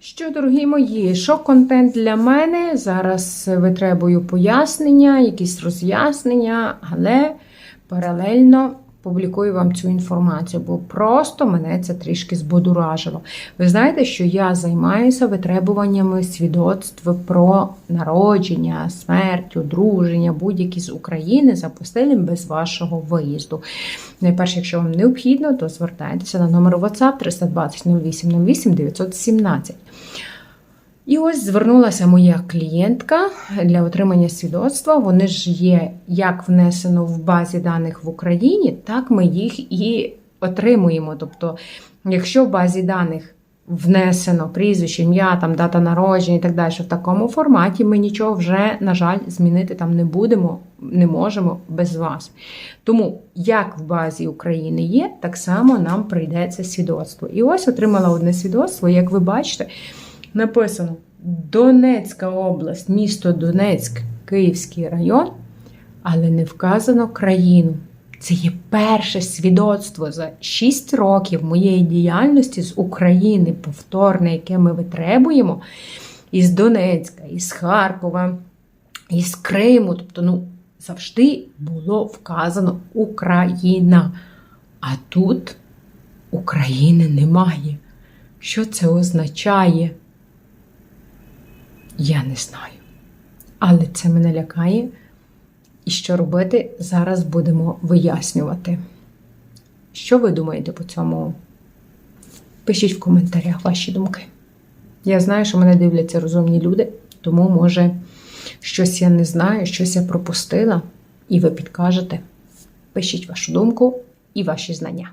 Що, дорогі мої, що контент для мене? Зараз витребую пояснення, якісь роз'яснення, але паралельно публікую вам цю інформацію, бо просто мене це трішки збодуражило. Ви знаєте, що я займаюся витребуваннями свідоцтв про народження, смерть, одруження, будь-які з України запустили без вашого виїзду. Найперше, якщо вам необхідно, то звертайтеся на номер WhatsApp 320 08 08 917. І ось звернулася моя клієнтка для отримання свідоцтва. Вони ж є як внесено в базі даних в Україні, так ми їх і отримуємо. Тобто, якщо в базі даних внесено прізвище, ім'я, там дата народження і так далі в такому форматі, ми нічого вже, на жаль, змінити там не будемо, не можемо без вас. Тому, як в базі України є, так само нам прийдеться свідоцтво. І ось отримала одне свідоцтво, як ви бачите. Написано Донецька область, місто Донецьк, Київський район, але не вказано країну. Це є перше свідоцтво за 6 років моєї діяльності з України, повторне, яке ми витребуємо, із Донецька, із Харкова, із Криму. Тобто, ну, завжди було вказано Україна. А тут України немає. Що це означає? Я не знаю. Але це мене лякає. І що робити, зараз будемо вияснювати. Що ви думаєте по цьому? Пишіть в коментарях ваші думки. Я знаю, що мене дивляться розумні люди, тому, може, щось я не знаю, щось я пропустила, і ви підкажете. Пишіть вашу думку і ваші знання.